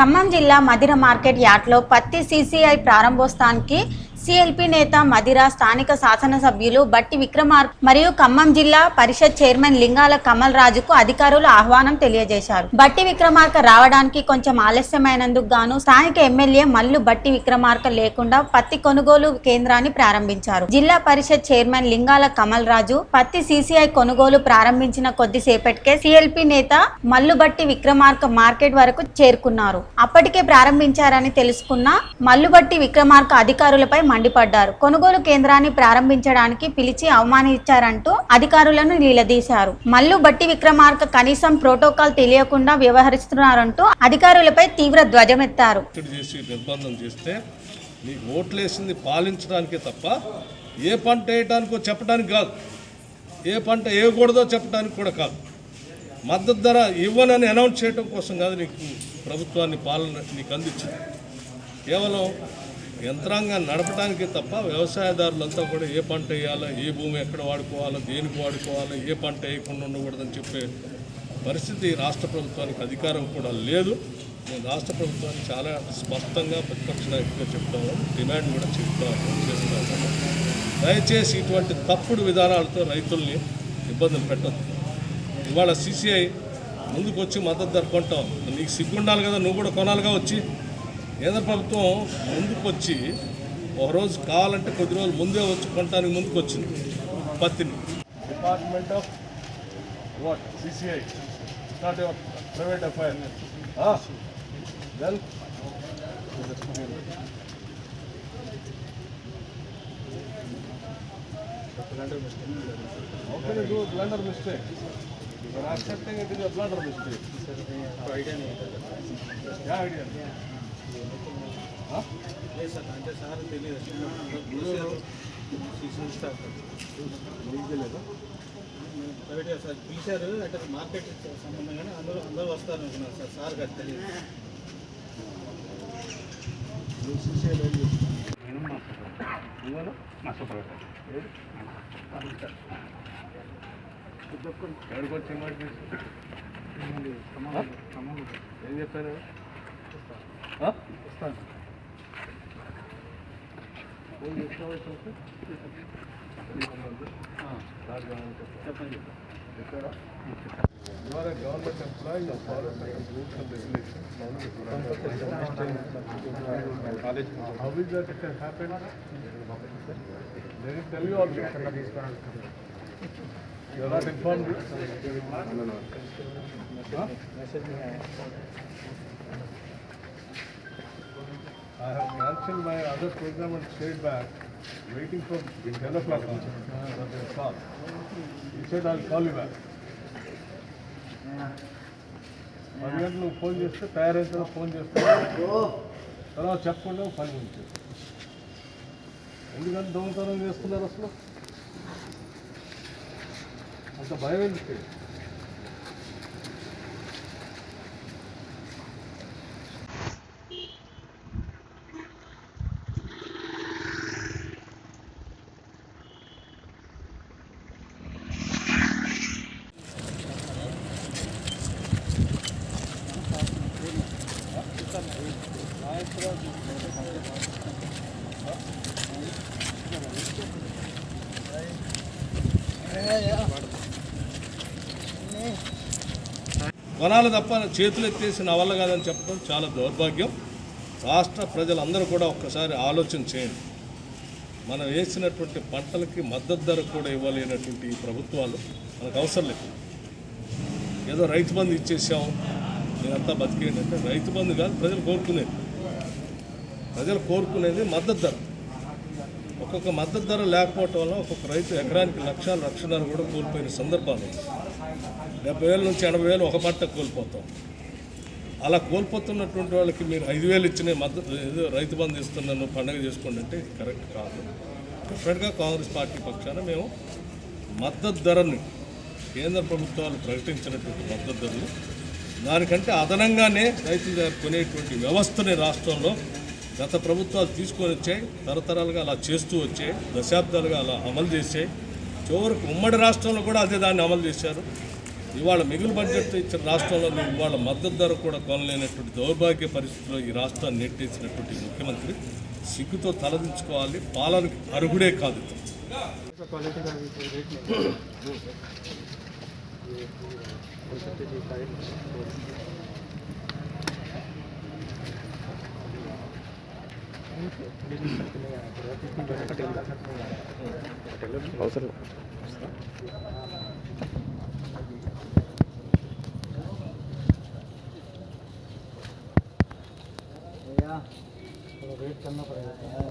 ఖమ్మం జిల్లా మదిర మార్కెట్ యార్డ్లో పత్తి సీసీఐ ప్రారంభోత్సవానికి సిఎల్పి నేత మదిర స్థానిక శాసనసభ్యులు బట్టి విక్రమార్ మరియు ఖమ్మం జిల్లా పరిషత్ చైర్మన్ లింగాల కమల్ రాజుకు అధికారులు ఆహ్వానం తెలియజేశారు. బట్టి విక్రమార్క రావడానికి కొంచెం ఆలస్యమైనందుకు గాను స్థానిక ఎమ్మెల్యే మల్లు బట్టి విక్రమార్క లేకుండా పత్తి కొనుగోలు కేంద్రాన్ని ప్రారంభించారు. జిల్లా పరిషత్ చైర్మన్ లింగాల కమల్ రాజు పత్తి సిసిఐ కొనుగోలు ప్రారంభించిన కొద్దిసేపటికే సిఎల్పి నేత మల్లుబట్టి విక్రమార్క మార్కెట్ వరకు చేరుకున్నారు. అప్పటికే ప్రారంభించారని తెలుసుకున్న మల్లుబట్టి విక్రమార్క అధికారులపై మండిపడ్డారు. కొనుగోలు కేంద్రాన్ని ప్రారంభించడానికి పిలిచి అవమానించారంటూ అధికారులను నిలదీశారు. మల్లు బట్టి విక్రమార్క కనీసం ప్రోటోకాల్ తెలియకుండా వ్యవహరిస్తున్నారంటూ అధికారులపై తీవ్ర ధ్వజమెత్తారు. నిర్బంధం చేస్తే ఓట్లేసింది పాలించడానికే తప్ప ఏ పంట వేయటానికో చెప్పడానికి కాదు. ఏ పంట వేయకూడదో చెప్పడానికి కూడా కాదు. మద్దతు ధర ఇవ్వనని అనౌన్స్ చేయడం కోసం కాదు నీకు ప్రభుత్వాన్ని పాలన నీకు అందించింది. కేవలం యంత్రాంగాన్ని నడపడానికి తప్ప వ్యవసాయదారులంతా కూడా ఏ పంట వేయాలో ఏ భూమి ఎక్కడ వాడుకోవాలో దేనికి వాడుకోవాలో ఏ పంట వేయకుండా ఉండకూడదని చెప్పే పరిస్థితి రాష్ట్ర ప్రభుత్వానికి అధికారం కూడా లేదు. నేను రాష్ట్ర ప్రభుత్వానికి చాలా స్పష్టంగా ప్రతిపక్ష నాయకుడిగా చెప్తాము డిమాండ్ కూడా చెప్తాము చేస్తున్నాము దయచేసి ఇటువంటి తప్పుడు విధానాలతో రైతుల్ని ఇబ్బందులు పెట్టద్దు. ఇవాళ సీసీఐ ముందుకు వచ్చి మద్దతు ధర కొంటాం. నీకు సిగ్గుండాలి కదా నువ్వు కూడా కొనాలిగా వచ్చి. కేంద్ర ప్రభుత్వం ముందుకొచ్చి ఒకరోజు ఒక రోజు కావాలంటే కొద్ది రోజులు ముందే వచ్చి కొనడానికి ముందుకు వచ్చింది పత్తిని. Department of what? CCI. Not your private FIR then How can you do a blunder mistake? You are accepting it is a blunder mistake. idea? Huh? నీకు తెలియదా? ప్రైవేట్ సార్ పిలిచారు అంటే మార్కెట్ సంబంధంగానే అందరూ అందరూ వస్తారు అనుకున్నారు సార్ సార్ గారు తెలియదు నువ్వు ఎక్కడికి వచ్చి ఏం చెప్పారు ఆ? ఫోన్ చేసినావా ఇప్పుడు? సార్ కావాలని చెప్పు. చెప్పండి చెప్పారా? You are a government employee, you follow certain rules and regulations. How is that it has happened? They didn't tell you all this. You are not informed? Huh? I have cancelled my other program and stayed back, waiting for ten o'clock call. He said, I'll call you back. పది గంటలు phone చేస్తే తయారైన తర్వాత phone చేస్తే తర్వాత చెప్పకుండా పని ఉంచు ఎందుకంటే దొంగతనం చేస్తున్నారు అసలు అంత భయం ఎందుకు కొనాలి తప్ప చేతులు ఎత్తేసి నా వల్ల కాదని చెప్పడం చాలా దౌర్భాగ్యం. రాష్ట్ర ప్రజలందరూ కూడా ఒక్కసారి ఆలోచన చేయండి. మనం వేసినటువంటి పంటలకి మద్దతు ధర కూడా ఇవ్వలేనటువంటి ఈ ప్రభుత్వాలు మనకు అవసరం లేదు. ఏదో రైతు బంధు ఇచ్చేసాం నేనంతా బతికేయండి అంటే రైతు బంధు కాదు ప్రజలు కోరుకునేది. ప్రజలు కోరుకునేది మద్దతు ధర. ఒక్కొక్క మద్దతు ధర లేకపోవటం వల్ల ఒక్కొక్క రైతు ఎకరానికి లక్షలు లక్షన్నర కూడా కోల్పోయిన సందర్భాలు డెబ్బై వేల నుంచి ఎనభై వేలు ఒక పంట కోల్పోతాం. అలా కోల్పోతున్నటువంటి వాళ్ళకి మీరు ఐదు వేలు ఇచ్చిన మద్దతు ఏదో రైతు బంధు ఇస్తున్నాను పండగ చేసుకోండి అంటే కరెక్ట్ కాదు. డెఫినెట్గా కాంగ్రెస్ పార్టీ పక్షాన మేము మద్దతు ధరని కేంద్ర ప్రభుత్వాలు ప్రకటించినటువంటి మద్దతు ధరలు దానికంటే అదనంగానే రైతుల దగ్గర కొనేటువంటి వ్యవస్థని రాష్ట్రంలో గత ప్రభుత్వాలు తీసుకొని వచ్చాయి తరతరాలుగా అలా చేస్తూ వచ్చాయి దశాబ్దాలుగా అలా అమలు చేసాయి చివరికి ఉమ్మడి రాష్ట్రంలో కూడా అదే దాన్ని అమలు చేశారు. ఇవాళ మిగులు బడ్జెట్ ఇచ్చిన రాష్ట్రంలో ఇవాళ మద్దతు ధర కూడా కొనలేనటువంటి దౌర్భాగ్య పరిస్థితిలో ఈ రాష్ట్రాన్ని నెట్టేసినటువంటి ముఖ్యమంత్రి సిగ్గుతో తలదించుకోవాలి. పాలనకి అర్హుడే కాదు. క్వాలిటీ అవసరం.